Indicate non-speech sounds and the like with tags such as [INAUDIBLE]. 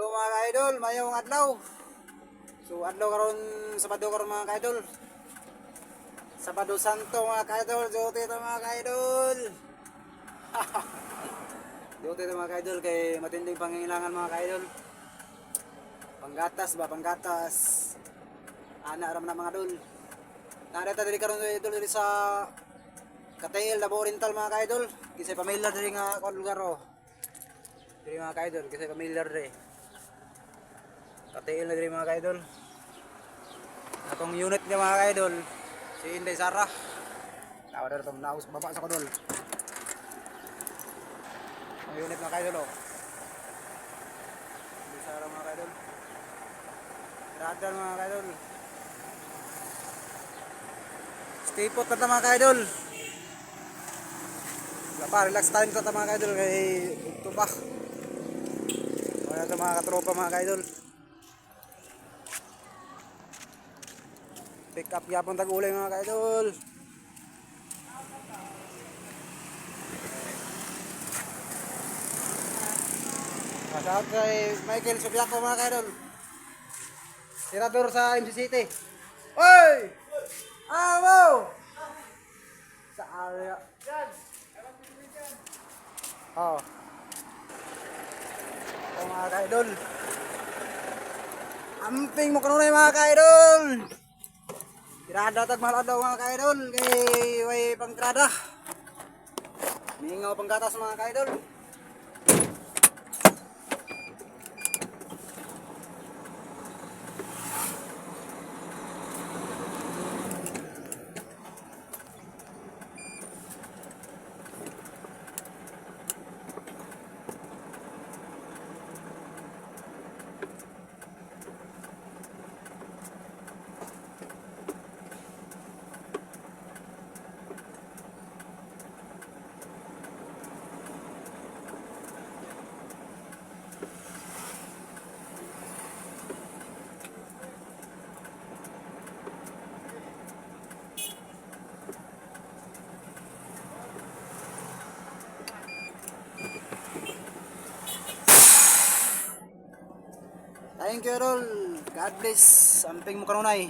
Hello mga ka-idol, mayong adlaw. So adlaw karon Sabado karon mga ka-idol. Sabado Santo mga ka-idol, jote ito mga ka-idol. [LAUGHS] jote ito mga ka-idol kay matinding pangangailangan mga ka-idol. Panggatas ba, panggatas. Ana ram na mga dol. Narita diri karon idol diri sa Katail, Labo Oriental mga ka-idol. Kisay pamilyar diri nga kon lugar oh. Diri mga ka-idol, kisay pamilyar diri. Katail na diri mga ka-idol. Atong unit niya mga ka-idol, si Inday Sara. Tawa na itong naus baba sa kodol. Ang unit mga ka-idol oh. Inday Sara mga ka-idol. Radar mga ka-idol. Stay put na ta, mga ka-idol. Pa, relax time ta mga ka-idol kay ito pa. Wala ito mga katropa mga ka-idol. Pick up yapon tag ulay mga ka-idol. Masaot kay Michael Subiaco mga ka-idol. Tirador sa MC City. Oy! Amo! Sa area. Oh. Oh mga ka-idol. Amping mo kanunay mga ka-idol. Tirada tag mahal daw mga ka-idol kay way pangkrada. Mingaw panggatas mga ka-idol. Thank you, Rol. God bless. Amping mo kanunay.